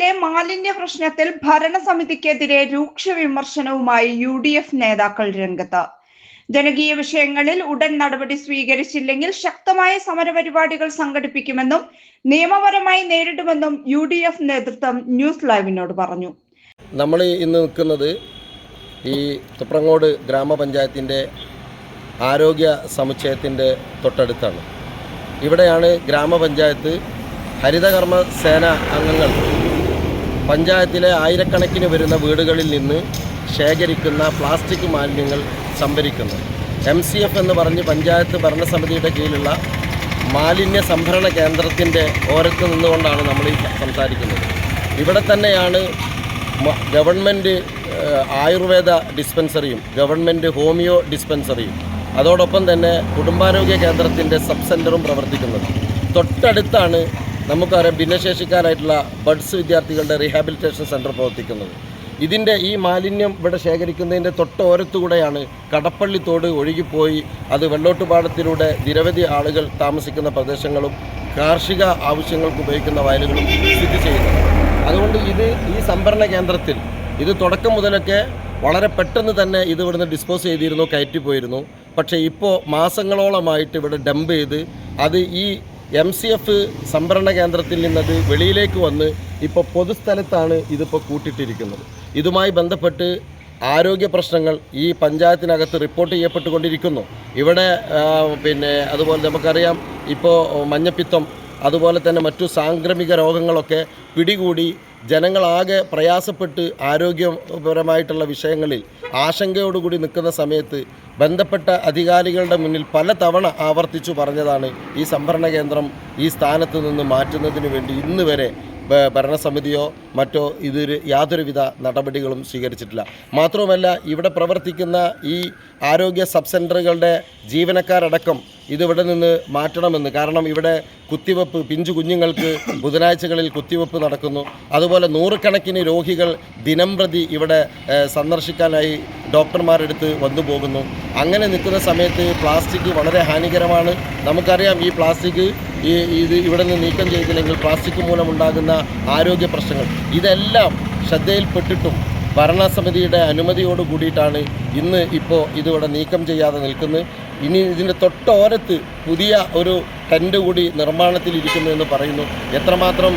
പഞ്ചായത്തിലെ മാലിന്യ പ്രശ്നത്തിൽ ഭരണസമിതിക്കെതിരെ രൂക്ഷ വിമർശനവുമായി യു ഡി എഫ് നേതാക്കൾ രംഗത്ത്. ജനകീയ വിഷയങ്ങളിൽ ഉടൻ നടപടി സ്വീകരിച്ചില്ലെങ്കിൽ ശക്തമായ സമരപരിപാടികൾ സംഘടിപ്പിക്കുമെന്നും നിയമപരമായി നേരിടുമെന്നും യു ഡി എഫ് നേതൃത്വം ന്യൂസ് ലൈവിനോട് പറഞ്ഞു. നമ്മൾ ഇന്ന് നിൽക്കുന്നത് ഈ തുപ്രങ്ങോട് ഗ്രാമപഞ്ചായത്തിന്റെ ആരോഗ്യ സമുച്ചയത്തിന്റെ തൊട്ടടുത്താണ്. ഇവിടെയാണ് ഗ്രാമപഞ്ചായത്ത് ഹരിതകർമ്മ സേന അംഗങ്ങൾ പഞ്ചായത്തിലെ ആയിരക്കണക്കിന് വരുന്ന വീടുകളിൽ നിന്ന് ശേഖരിക്കുന്ന പ്ലാസ്റ്റിക് മാലിന്യങ്ങൾ സംഭരിക്കുന്നു. എം സി എഫ് എന്ന് പറഞ്ഞ് പഞ്ചായത്ത് ഭരണസമിതിയുടെ കീഴിലുള്ള മാലിന്യ സംഭരണ കേന്ദ്രത്തിന്റെ ഓരത്ത് നിന്നുകൊണ്ടാണ് നമ്മൾ ഈ സംസാരിക്കുന്നത്. ഇവിടെ തന്നെയാണ് ഗവൺമെന്റ് ആയുർവേദ ഡിസ്പെൻസറിയും ഗവൺമെന്റ് ഹോമിയോ ഡിസ്പെൻസറിയും അതോടൊപ്പം തന്നെ കുടുംബാരോഗ്യ കേന്ദ്രത്തിന്റെ സബ് സെന്ററും പ്രവർത്തിക്കുന്നത്. തൊട്ടടുത്താണ് നമുക്കറിയാം ഭിന്നശേഷിക്കാരായിട്ടുള്ള ബഡ്സ് വിദ്യാർത്ഥികളുടെ റീഹാബിലിറ്റേഷൻ സെന്റർ പ്രവർത്തിക്കുന്നത്. ഇതിന്റെ ഈ മാലിന്യം ഇവിടെ ശേഖരിക്കുന്നതിന്റെ തൊട്ടോരത്തുകൂടെയാണ് കടപ്പള്ളി തോട് ഒഴുകിപ്പോയി അത് വെള്ളോട്ടുപാടത്തിലൂടെ നിരവധി ആളുകൾ താമസിക്കുന്ന പ്രദേശങ്ങളും കാർഷിക ആവശ്യങ്ങൾക്ക് ഉപയോഗിക്കുന്ന വയലുകളും സ്ഥിതി ചെയ്യുന്നത്. അതുകൊണ്ട് ഇത് ഈ സംഭരണ കേന്ദ്രത്തിൽ ഇത് തുടക്കം മുതലൊക്കെ വളരെ പെട്ടെന്ന് തന്നെ ഇത് ഇവിടുന്ന് ഡിസ്പോസ് ചെയ്തിരുന്നു കയറ്റിപ്പോയിരുന്നു. പക്ഷേ ഇപ്പോൾ മാസങ്ങളോളമായിട്ട് ഇവിടെ ഡംപ് ചെയ്ത് അത് ഈ എം സി എഫ് സംഭരണ കേന്ദ്രത്തിൽ നിന്നത് വെളിയിലേക്ക് വന്ന് ഇപ്പോൾ പൊതുസ്ഥലത്താണ് ഇതിപ്പോൾ കൂട്ടിയിട്ടിരിക്കുന്നത് ഇതുമായി ബന്ധപ്പെട്ട് ആരോഗ്യ പ്രശ്നങ്ങൾ ഈ പഞ്ചായത്തിനകത്ത് റിപ്പോർട്ട് ചെയ്യപ്പെട്ടുകൊണ്ടിരിക്കുന്നു. ഇവിടെ പിന്നെ അതുപോലെ നമുക്കറിയാം ഇപ്പോൾ മഞ്ഞപ്പിത്തം അതുപോലെ തന്നെ മറ്റു സാംക്രമിക രോഗങ്ങളൊക്കെ പിടികൂടി ജനങ്ങളാകെ പ്രയാസപ്പെട്ട് ആരോഗ്യപരമായിട്ടുള്ള വിഷയങ്ങളിൽ ആശങ്കയോടുകൂടി നിൽക്കുന്ന സമയത്ത് ബന്ധപ്പെട്ട അധികാരികളുടെ മുന്നിൽ പല തവണ ആവർത്തിച്ചു പറഞ്ഞതാണ് ഈ സംഭരണ കേന്ദ്രം ഈ സ്ഥാനത്ത് നിന്ന് മാറ്റുന്നതിന് വേണ്ടി ഇന്ന് വരെ ഭരണസമിതിയോ മറ്റോ ഇതൊരു യാതൊരുവിധ നടപടികളും സ്വീകരിച്ചിട്ടില്ല. മാത്രവുമല്ല ഇവിടെ പ്രവർത്തിക്കുന്ന ഈ ആരോഗ്യ സബ് സെന്ററുകളുടെ ജീവനക്കാരടക്കം ഇതിവിടെ നിന്ന് മാറ്റണമെന്ന്. കാരണം ഇവിടെ കുത്തിവെപ്പ് പിഞ്ചു കുഞ്ഞുങ്ങൾക്ക് ബുധനാഴ്ചകളിൽ കുത്തിവെപ്പ് നടക്കുന്നു. അതുപോലെ നൂറുകണക്കിന് രോഗികൾ ദിനം പ്രതി ഇവിടെ സന്ദർശിക്കാനായി ഡോക്ടർമാരെടുത്ത് വന്നു പോകുന്നു. അങ്ങനെ നിൽക്കുന്ന സമയത്ത് പ്ലാസ്റ്റിക് വളരെ ഹാനികരമാണ്. നമുക്കറിയാം ഈ പ്ലാസ്റ്റിക് ഈ ഇത് ഇവിടെ നിന്ന് നീക്കം ചെയ്തില്ലെങ്കിൽ പ്ലാസ്റ്റിക് മൂലമുണ്ടാകുന്ന ആരോഗ്യ പ്രശ്നങ്ങൾ. ഇതെല്ലാം ശ്രദ്ധയിൽപ്പെട്ടിട്ടും ഭരണസമിതിയുടെ അനുമതിയോട് കൂടിയിട്ടാണ് ഇന്ന് ഇപ്പോൾ ഇതിവിടെ നീക്കം ചെയ്യാതെ നിൽക്കുന്നത്. ഇനി ഇതിന്റെ തൊട്ടോരത്ത് പുതിയ ഒരു ടെന്റ് കൂടി നിർമ്മാണത്തിലിരിക്കുന്നു എന്ന് പറയുന്നു. എത്രമാത്രം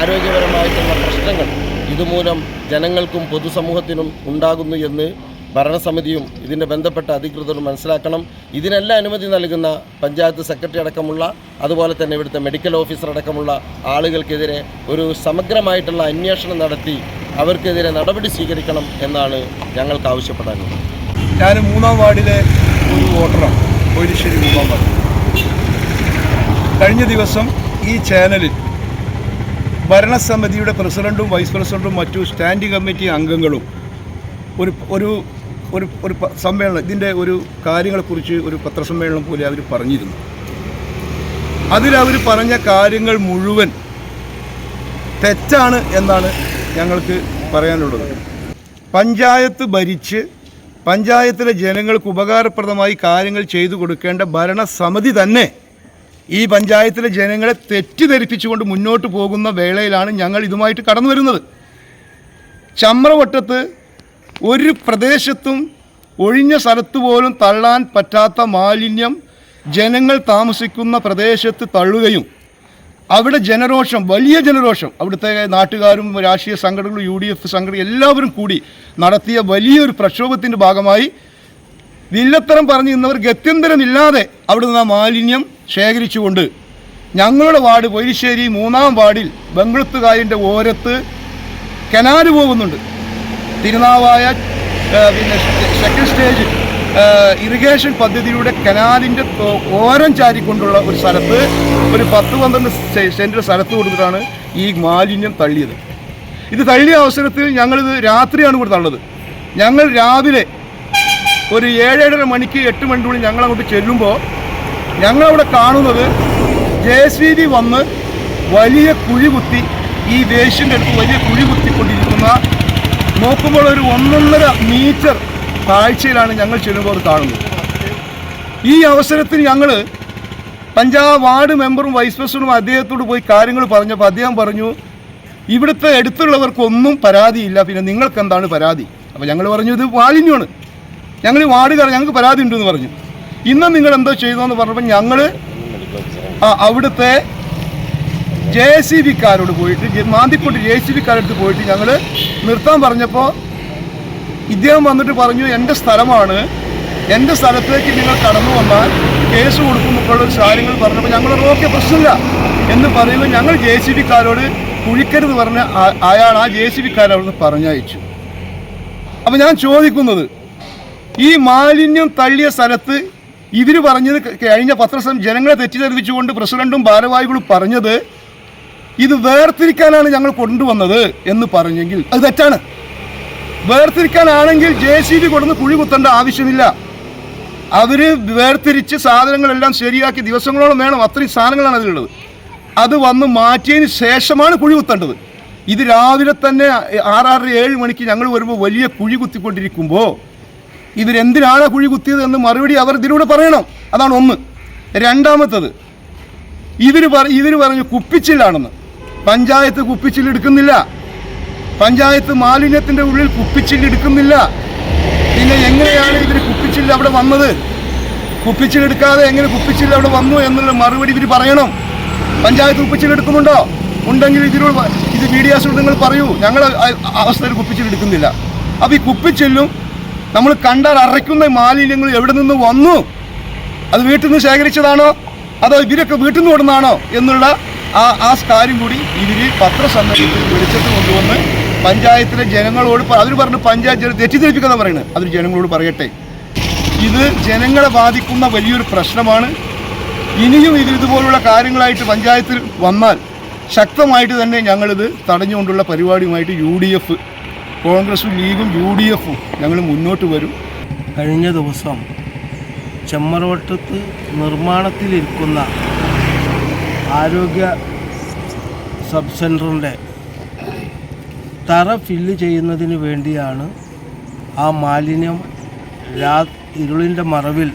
ആരോഗ്യപരമായിട്ടുള്ള പ്രശ്നങ്ങൾ ഇതുമൂലം ജനങ്ങൾക്കും പൊതുസമൂഹത്തിനും ഉണ്ടാകുന്നു എന്ന് ഭരണസമിതിയും ഇതിന്റെ ബന്ധപ്പെട്ട അധികൃതരും മനസ്സിലാക്കണം. ഇതിനെല്ലാം അനുമതി നൽകുന്ന പഞ്ചായത്ത് സെക്രട്ടറി അടക്കമുള്ള അതുപോലെ തന്നെ ഇവിടുത്തെ മെഡിക്കൽ ഓഫീസർ അടക്കമുള്ള ആളുകൾക്കെതിരെ ഒരു സമഗ്രമായിട്ടുള്ള അന്വേഷണം നടത്തി അവർക്കെതിരെ നടപടി സ്വീകരിക്കണം എന്നാണ് ഞങ്ങൾക്ക് ആവശ്യപ്പെടാനുള്ളത്. ഞാൻ മൂന്നാം വാർഡിലെ ഒരു വോട്ടറാണ് കോയിലിശ്ശേരി മൂന്നാം വാർഡ്. കഴിഞ്ഞ ദിവസം ഈ ചാനലിൽ ഭരണസമിതിയുടെ പ്രസിഡന്റും വൈസ് പ്രസിഡന്റും മറ്റു സ്റ്റാൻഡിംഗ് കമ്മിറ്റി അംഗങ്ങളും ഒരു ഒരു ഒരു ഒരു സമ്മേളനം ഇതിന്റെ ഒരു കാര്യങ്ങളെക്കുറിച്ച് ഒരു പത്രസമ്മേളനം പോലെ അവർ പറഞ്ഞിരുന്നു. അതിലവർ പറഞ്ഞ കാര്യങ്ങൾ മുഴുവൻ തെറ്റാണ് എന്നാണ് ഞങ്ങൾക്ക് പറയാനുള്ളത്. പഞ്ചായത്ത് ഭരിച്ച് പഞ്ചായത്തിലെ ജനങ്ങൾക്ക് ഉപകാരപ്രദമായി കാര്യങ്ങൾ ചെയ്തു കൊടുക്കേണ്ട ഭരണസമിതി തന്നെ ഈ പഞ്ചായത്തിലെ ജനങ്ങളെ തെറ്റിദ്ധരിപ്പിച്ചുകൊണ്ട് മുന്നോട്ട് പോകുന്ന വേളയിലാണ് ഞങ്ങൾ ഇതുമായിട്ട് കടന്നു വരുന്നത് ചമ്രവട്ടത്ത് ഒരു പ്രദേശത്തും ഒഴിഞ്ഞ സ്ഥലത്ത് പോലും തള്ളാൻ പറ്റാത്ത മാലിന്യം ജനങ്ങൾ താമസിക്കുന്ന പ്രദേശത്ത് തള്ളുകയും അവിടെ ജനരോഷം വലിയ ജനരോഷം അവിടുത്തെ നാട്ടുകാരും രാഷ്ട്രീയ സംഘടനകളും യു ഡി എഫ് സംഘടന എല്ലാവരും കൂടി നടത്തിയ വലിയൊരു പ്രക്ഷോഭത്തിന്റെ ഭാഗമായി വില്ലത്തരം പറഞ്ഞു ഇന്നവർ ഗത്യന്തരമില്ലാതെ അവിടെ നിന്ന് ആ മാലിന്യം ശേഖരിച്ചുകൊണ്ട് ഞങ്ങളുടെ വാർഡ് പൊയ്ശ്ശേരി മൂന്നാം വാർഡിൽ ബംഗളത്തുകായന്റെ ഓരത്ത് കനാല് പോകുന്നുണ്ട്. തിരുനാവായ പിന്നെ സെക്കൻഡ് സ്റ്റേജ് ഇറിഗേഷൻ പദ്ധതിയുടെ കനാലിന്റെ ഓരം ചാരിക്കൊണ്ടുള്ള ഒരു സ്ഥലത്ത് ഒരു പത്ത് പന്ത്രണ്ട് സെന്റ് സ്ഥലത്ത് കൊടുത്തിട്ടാണ് ഈ മാലിന്യം തള്ളിയത്. ഇത് തള്ളിയ അവസരത്തിൽ ഞങ്ങളിത് രാത്രിയാണ് ഇവിടെ തള്ളത് ഞങ്ങൾ രാവിലെ ഒരു ഏഴേഴര മണിക്ക് എട്ട് ഞങ്ങൾ അങ്ങോട്ട് ചെല്ലുമ്പോൾ ഞങ്ങളവിടെ കാണുന്നത് ജെ സി ബി വന്ന് വലിയ കുഴി കുത്തി ഈ ദേഷ്യന്റെ അടുത്ത് വലിയ കുഴി കുത്തിക്കൊണ്ടിരിക്കുന്ന നോക്കുമ്പോൾ ഒരു ഒന്നൊന്നര മീറ്റർ താഴ്ചയിലാണ് ഞങ്ങൾ ചെല്ലുമ്പോൾ കാണുന്നത്. ഈ അവസരത്തിൽ ഞങ്ങൾ പഞ്ചാബ് വാർഡ് മെമ്പറും വൈസ് പ്രസിഡന്റും അദ്ദേഹത്തോട് പോയി കാര്യങ്ങൾ പറഞ്ഞപ്പോൾ അദ്ദേഹം പറഞ്ഞു ഇവിടുത്തെ അടുത്തുള്ളവർക്കൊന്നും പരാതിയില്ല. പിന്നെ നിങ്ങൾക്ക് എന്താണ് പരാതി? അപ്പോൾ ഞങ്ങൾ പറഞ്ഞു ഇത് മാലിന്യമാണ്. ഞങ്ങൾ ഈ വാർഡ് കയറി ഞങ്ങൾക്ക് പരാതി ഉണ്ടെന്ന് പറഞ്ഞു. ഇന്ന് നിങ്ങൾ എന്തോ ചെയ്തോ എന്ന് പറഞ്ഞപ്പോൾ ഞങ്ങൾ അവിടുത്തെ ജെ സി ബിക്കാരോട് പോയിട്ട് മാന്തിക്കൊണ്ട് ജെ സി ബിക്കാരടുത്ത് പോയിട്ട് ഞങ്ങൾ നിർത്താൻ പറഞ്ഞപ്പോൾ ഇദ്ദേഹം വന്നിട്ട് പറഞ്ഞു എന്റെ സ്ഥലമാണ്. എന്റെ സ്ഥലത്തേക്ക് നിങ്ങൾ കടന്നു വന്നാൽ കേസ് കൊടുക്കുമ്പോൾ കാര്യങ്ങൾ പറഞ്ഞപ്പോൾ ഞങ്ങൾ ഓക്കെ പ്രശ്നമില്ല. എന്ന് പറയുമ്പോൾ ഞങ്ങൾ ജെ സി ബിക്കാരോട് കുഴിക്കരുത് പറഞ്ഞ അയാൾ ആ ജെ സി ബിക്കാരോട് പറഞ്ഞയച്ചു. അപ്പം ഞാൻ ചോദിക്കുന്നത് ഈ മാലിന്യം തള്ളിയ സ്ഥലത്ത് ഇവർ പറഞ്ഞത് കഴിഞ്ഞ പത്രസം ജനങ്ങളെ തെറ്റിദ്ധരിപ്പിച്ചുകൊണ്ട് പ്രസിഡന്റും ഭാരവാഹികളും പറഞ്ഞത് ഇത് വേർതിരിക്കാനാണ് ഞങ്ങൾ കൊണ്ടുവന്നത് എന്ന് പറഞ്ഞെങ്കിൽ അത് തെറ്റാണ്. വേർതിരിക്കാനാണെങ്കിൽ ജെ സി ബി കൊടുന്ന് കുഴി കുത്തേണ്ട ആവശ്യമില്ല. അവർ വേർതിരിച്ച് സാധനങ്ങളെല്ലാം ശരിയാക്കി ദിവസങ്ങളോളം വേണം. അത്രയും സാധനങ്ങളാണ് അതിലുള്ളത്. അത് വന്ന് മാറ്റിയതിന് ശേഷമാണ് കുഴി കുത്തേണ്ടത്. ഇത് രാവിലെ തന്നെ ആറാറ് ഏഴ് മണിക്ക് ഞങ്ങൾ വരുമ്പോൾ വലിയ കുഴി കുത്തിക്കൊണ്ടിരിക്കുമ്പോൾ ഇവരെന്തിനാണ് കുഴി കുത്തിയത് എന്ന് മറുപടി അവർ ഇതിലൂടെ പറയണം. അതാണ് ഒന്ന്. രണ്ടാമത്തത് ഇവർ പറ ഇവർ പറഞ്ഞു കുപ്പിച്ചില്ലാണെന്ന്. പഞ്ചായത്ത് കുപ്പിച്ചില്ലെടുക്കുന്നില്ല. പഞ്ചായത്ത് മാലിന്യത്തിന്റെ ഉള്ളിൽ കുപ്പിച്ചില്ലെടുക്കുന്നില്ല. പിന്നെ എങ്ങനെയാണ് ഇവർ കുപ്പിച്ചില്ല അവിടെ വന്നത്? കുപ്പിച്ചിലെടുക്കാതെ എങ്ങനെ കുപ്പിച്ചില്ല അവിടെ വന്നു എന്നുള്ള മറുപടി ഇവർ പറയണം. പഞ്ചായത്ത് കുപ്പിച്ചിലെടുക്കുന്നുണ്ടോ ഉണ്ടെങ്കിൽ ഇതിനോട് ഇത് മീഡിയാസിനോട് നിങ്ങൾ പറയൂ. ഞങ്ങൾ അവസ്ഥയിൽ കുപ്പിച്ചിലെടുക്കുന്നില്ല അപ്പം ഈ കുപ്പിച്ചില്ലും നമ്മൾ കണ്ടാൽ അറയ്ക്കുന്ന മാലിന്യങ്ങൾ എവിടെ നിന്ന് വന്നു? അത് വീട്ടിൽ നിന്ന് ശേഖരിച്ചതാണോ? അതോ ഇവരൊക്കെ വീട്ടിൽ നിന്ന് വിടുന്നതാണോ എന്നുള്ള ആ ആ കാര്യം കൂടി ഇവർ പത്രസമ്മേളനത്തിൽ വെളിച്ചത്ത് കൊണ്ടുവന്ന് പഞ്ചായത്തിലെ ജനങ്ങളോട് അവർ പറഞ്ഞു പഞ്ചായത്ത് തെറ്റിദ്ധരിപ്പിക്കുന്ന പറയുന്നത് അവർ ജനങ്ങളോട് പറയട്ടെ. ഇത് ജനങ്ങളെ ബാധിക്കുന്ന വലിയൊരു പ്രശ്നമാണ്. ഇനിയും ഇത് ഇതുപോലുള്ള കാര്യങ്ങളായിട്ട് പഞ്ചായത്തിൽ വന്നാൽ ശക്തമായിട്ട് തന്നെ ഞങ്ങളിത് തടഞ്ഞുകൊണ്ടുള്ള പരിപാടിയുമായിട്ട് യു ഡി എഫ് കോൺഗ്രസും ലീഗും യു ഡി എഫും ഞങ്ങൾ മുന്നോട്ട് വരും. കഴിഞ്ഞ ദിവസം ചെമ്മറവട്ടത്ത് നിർമ്മാണത്തിലിരിക്കുന്ന ആരോഗ്യ സബ് സെന്ററിന്റെ തറ ഫില്ല് ചെയ്യുന്നതിന് വേണ്ടിയാണ് ആ മാലിന്യം രാ ഇരുളിന്റെ മറവിൽ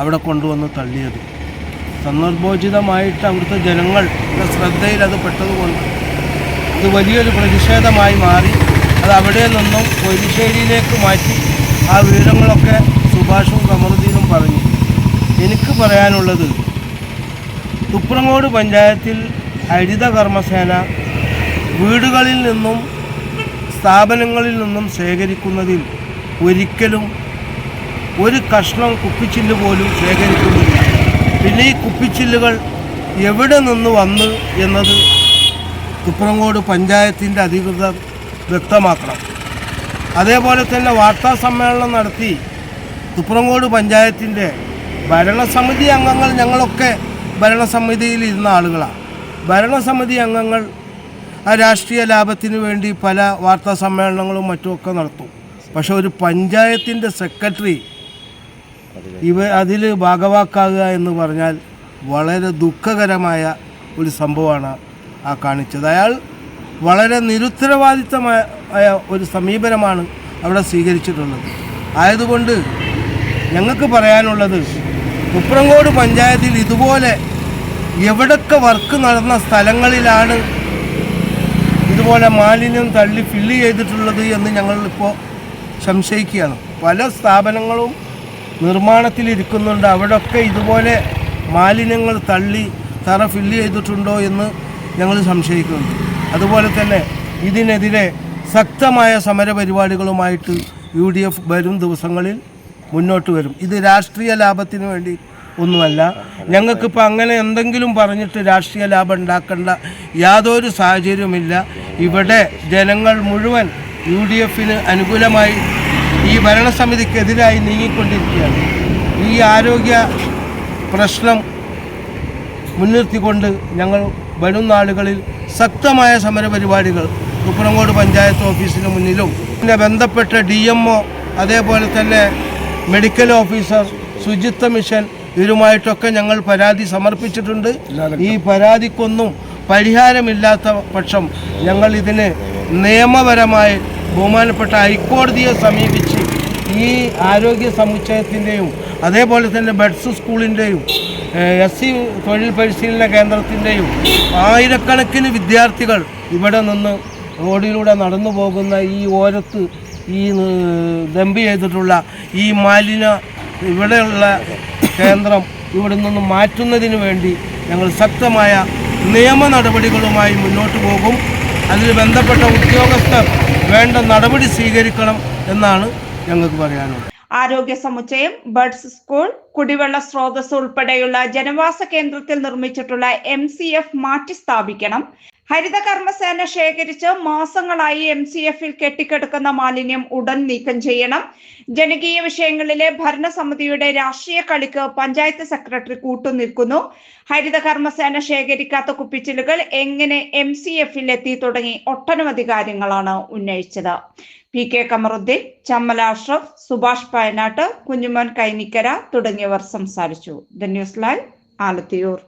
അവിടെ കൊണ്ടുവന്ന് തള്ളിയത്. സന്ദർഭോചിതമായിട്ട് അവിടുത്തെ ജനങ്ങൾ ശ്രദ്ധയിൽ അത് പെട്ടതുകൊണ്ട് അത് വലിയൊരു പ്രതിഷേധമായി മാറി. അത് അവിടെ നിന്നും പൊരിശ്ശേരിയിലേക്ക് മാറ്റി ആ വിവരങ്ങളൊക്കെ സുഭാഷും കമറുദ്ദീനും പറഞ്ഞു. എനിക്ക് പറയാനുള്ളത് തുപ്രങ്ങോട് പഞ്ചായത്തിൽ ഹരിത കർമ്മസേന വീടുകളിൽ നിന്നും സ്ഥാപനങ്ങളിൽ നിന്നും ശേഖരിക്കുന്നതിൽ ഒരിക്കലും ഒരു കഷ്ണം കുപ്പിച്ചില്ല് പോലും ശേഖരിക്കുന്നില്ല. പിന്നെ ഈ കുപ്പിച്ചില്ലുകൾ എവിടെ നിന്ന് വന്ന് എന്നത് തുപ്രങ്ങോട് പഞ്ചായത്തിന്റെ അധികൃതർ വ്യക്തമാക്കണം. അതേപോലെ തന്നെ വാർത്താ സമ്മേളനം നടത്തി തുപ്രങ്ങോട് പഞ്ചായത്തിന്റെ ഭരണസമിതി അംഗങ്ങൾ ഞങ്ങളൊക്കെ ഭരണസമിതിയിൽ ഇരുന്ന ആളുകളാണ് ഭരണസമിതി അംഗങ്ങൾ രാഷ്ട്രീയ ലാഭത്തിന് വേണ്ടി പല വാർത്താ സമ്മേളനങ്ങളും മറ്റുമൊക്കെ നടത്തും. പക്ഷെ ഒരു പഞ്ചായത്തിന്റെ സെക്രട്ടറി ഇവ അതിൽ ഭാഗവാക്കാകുക എന്ന് പറഞ്ഞാൽ വളരെ ദുഃഖകരമായ ഒരു സംഭവമാണ് ആ കാണിച്ചത്. അയാൾ വളരെ നിരുത്തരവാദിത്തമായ ഒരു സമീപനമാണ് അവിടെ സ്വീകരിച്ചിട്ടുള്ളത്. ആയതുകൊണ്ട് ഞങ്ങൾക്ക് പറയാനുള്ളത് ഉപ്രങ്കോട് പഞ്ചായത്തിൽ ഇതുപോലെ എവിടൊക്കെ വർക്ക് നടന്ന സ്ഥലങ്ങളിലാണ് ഇതുപോലെ മാലിന്യം തള്ളി ഫില്ല് ചെയ്തിട്ടുള്ളത് എന്ന് ഞങ്ങളിപ്പോൾ സംശയിക്കുകയാണ്. പല സ്ഥാപനങ്ങളും നിർമ്മാണത്തിലിരിക്കുന്നുണ്ട് അവിടെയൊക്കെ ഇതുപോലെ മാലിന്യങ്ങൾ തള്ളി തറ ഫില്ല് ചെയ്തിട്ടുണ്ടോ എന്ന് ഞങ്ങൾ സംശയിക്കുന്നു അതുപോലെ തന്നെ ഇതിനെതിരെ ശക്തമായ സമരപരിപാടികളുമായിട്ട് യു ഡി എഫ് വരും ദിവസങ്ങളിൽ മുന്നോട്ട് വരും. ഇത് രാഷ്ട്രീയ ലാഭത്തിന് വേണ്ടി ഒന്നുമല്ല. ഞങ്ങൾക്കിപ്പോൾ അങ്ങനെ എന്തെങ്കിലും പറഞ്ഞിട്ട് രാഷ്ട്രീയ ലാഭം ഉണ്ടാക്കേണ്ട യാതൊരു സാഹചര്യവുമില്ല. ഇവിടെ ജനങ്ങൾ മുഴുവൻ യു ഡി എഫിന് അനുകൂലമായി ഈ ഭരണസമിതിക്കെതിരായി നീങ്ങിക്കൊണ്ടിരിക്കുകയാണ്. ഈ ആരോഗ്യ പ്രശ്നം മുൻനിർത്തിക്കൊണ്ട് ഞങ്ങൾ വരും നാളുകളിൽ ശക്തമായ സമരപരിപാടികൾ കുപ്പനങ്ങോട് പഞ്ചായത്ത് ഓഫീസിന് മുന്നിലും പിന്നെ ബന്ധപ്പെട്ട ഡി അതേപോലെ തന്നെ മെഡിക്കൽ ഓഫീസർ ശുചിത്വ മിഷൻ ഇവരുമായിട്ടൊക്കെ ഞങ്ങൾ പരാതി സമർപ്പിച്ചിട്ടുണ്ട്. ഈ പരാതിക്കൊന്നും പരിഹാരമില്ലാത്ത പക്ഷം ഞങ്ങൾ ഇതിന് നിയമപരമായി ബഹുമാനപ്പെട്ട ഹൈക്കോടതിയെ സമീപിച്ച് ഈ ആരോഗ്യ സമുച്ചയത്തിന്റെയും അതേപോലെ തന്നെ ബഡ്സ് സ്കൂളിന്റെയും എസ് സി തൊഴിൽ പരിശീലന കേന്ദ്രത്തിന്റെയും ആയിരക്കണക്കിന് വിദ്യാർത്ഥികൾ ഇവിടെ നിന്ന് റോഡിലൂടെ നടന്നു പോകുന്ന ഈ ഓരത്ത് ഈ ദമ്പ് ചെയ്തിട്ടുള്ള ഈ മാലിന്യ ഇവിടെയുള്ള കേന്ദ്രം ഇവിടെ നിന്ന് മാറ്റുന്നതിന് വേണ്ടി ഞങ്ങൾ ശക്തമായ നിയമ നടപടികളുമായി മുന്നോട്ട് പോകും. അതിൽ ബന്ധപ്പെട്ട ഉദ്യോഗസ്ഥർ വേണ്ട നടപടി സ്വീകരിക്കണം എന്നാണ് ഞങ്ങൾക്ക് പറയാനുള്ളത്. ആരോഗ്യ സമുച്ചയം ബഡ്സ് സ്കൂൾ കുടിവെള്ള സ്രോതസ് ഉൾപ്പെടെയുള്ള ജനവാസ കേന്ദ്രത്തിൽ നിർമ്മിച്ചിട്ടുള്ള എം സി എഫ് മാറ്റി സ്ഥാപിക്കണം ഹരിത കർമ്മസേന ശേഖരിച്ച് മാസങ്ങളായി എം സി എഫിൽ കെട്ടിക്കിടക്കുന്ന മാലിന്യം ഉടൻ നീക്കം ചെയ്യണം. ജനകീയ വിഷയങ്ങളിലെ ഭരണസമിതിയുടെ രാഷ്ട്രീയ കളിക്ക് പഞ്ചായത്ത് സെക്രട്ടറി കൂട്ടുനിൽക്കുന്നു ഹരിത കർമ്മസേന ശേഖരിക്കാത്ത കുപ്പിച്ചിലുകൾ എങ്ങനെ എം സി എഫിൽ എത്തി തുടങ്ങി ഒട്ടനവധി കാര്യങ്ങളാണ് ഉന്നയിച്ചത്. പി കെ കമറുദ്ദീൻ ചമ്മല അഷ്റഫ് സുഭാഷ് പയനാട്ട് കുഞ്ഞുമോൻ കൈനിക്കര തുടങ്ങിയവർ സംസാരിച്ചു. The news live Alathiyur.